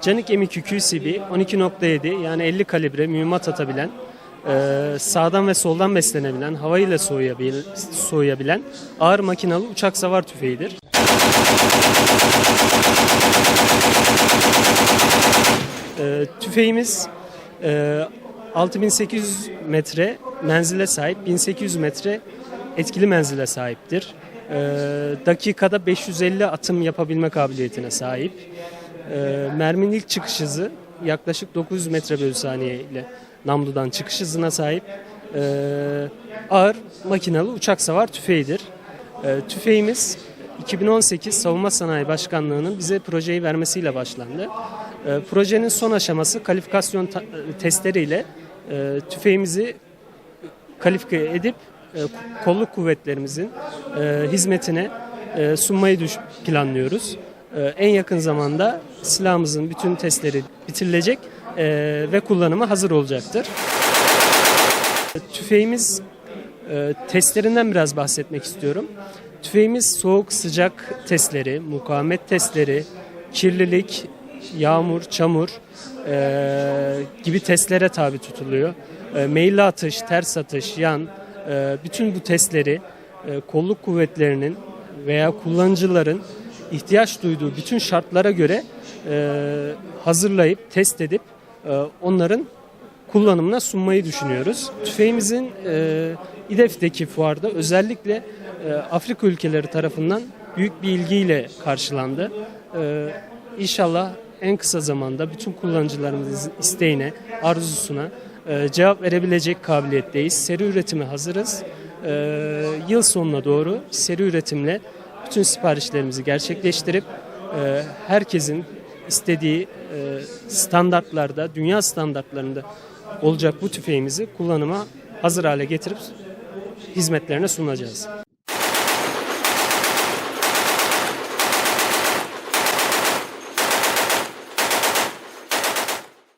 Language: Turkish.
Canik M2 QCB 12.7 yani 50 kalibre mühimmat atabilen, e, sağdan ve soldan beslenebilen, havayla soğuyabilen, soğuyabilen ağır makinalı uçak savar tüfeğidir. E, tüfeğimiz e, 6800 metre menzile sahip, 1800 metre etkili menzile sahiptir. E, dakikada 550 atım yapabilme kabiliyetine sahip. E, merminin ilk çıkış hızı yaklaşık 900 metre bölü saniye ile namludan çıkış hızına sahip e, ağır makinalı uçak savar tüfeğidir. E, tüfeğimiz 2018 Savunma Sanayi Başkanlığı'nın bize projeyi vermesiyle başlandı. E, projenin son aşaması kalifikasyon ta- testleriyle e, tüfeğimizi kalifiye edip e, kolluk kuvvetlerimizin e, hizmetine e, sunmayı düş- planlıyoruz. E, en yakın zamanda silahımızın bütün testleri bitirilecek e, ve kullanıma hazır olacaktır. Tüfeğimiz e, testlerinden biraz bahsetmek istiyorum. Tüfeğimiz soğuk sıcak testleri, mukavemet testleri, kirlilik, yağmur, çamur gibi testlere tabi tutuluyor. Meyilli atış, ters atış, yan bütün bu testleri kolluk kuvvetlerinin veya kullanıcıların ihtiyaç duyduğu bütün şartlara göre e, hazırlayıp test edip e, onların kullanımına sunmayı düşünüyoruz. Tüfeğimizin e, İDEF'teki fuarda özellikle e, Afrika ülkeleri tarafından büyük bir ilgiyle karşılandı. E, inşallah en kısa zamanda bütün kullanıcılarımızın isteğine, arzusuna e, cevap verebilecek kabiliyetteyiz. Seri üretime hazırız. E, yıl sonuna doğru seri üretimle bütün siparişlerimizi gerçekleştirip e, herkesin istediği e, standartlarda, dünya standartlarında olacak bu tüfeğimizi kullanıma hazır hale getirip hizmetlerine sunacağız.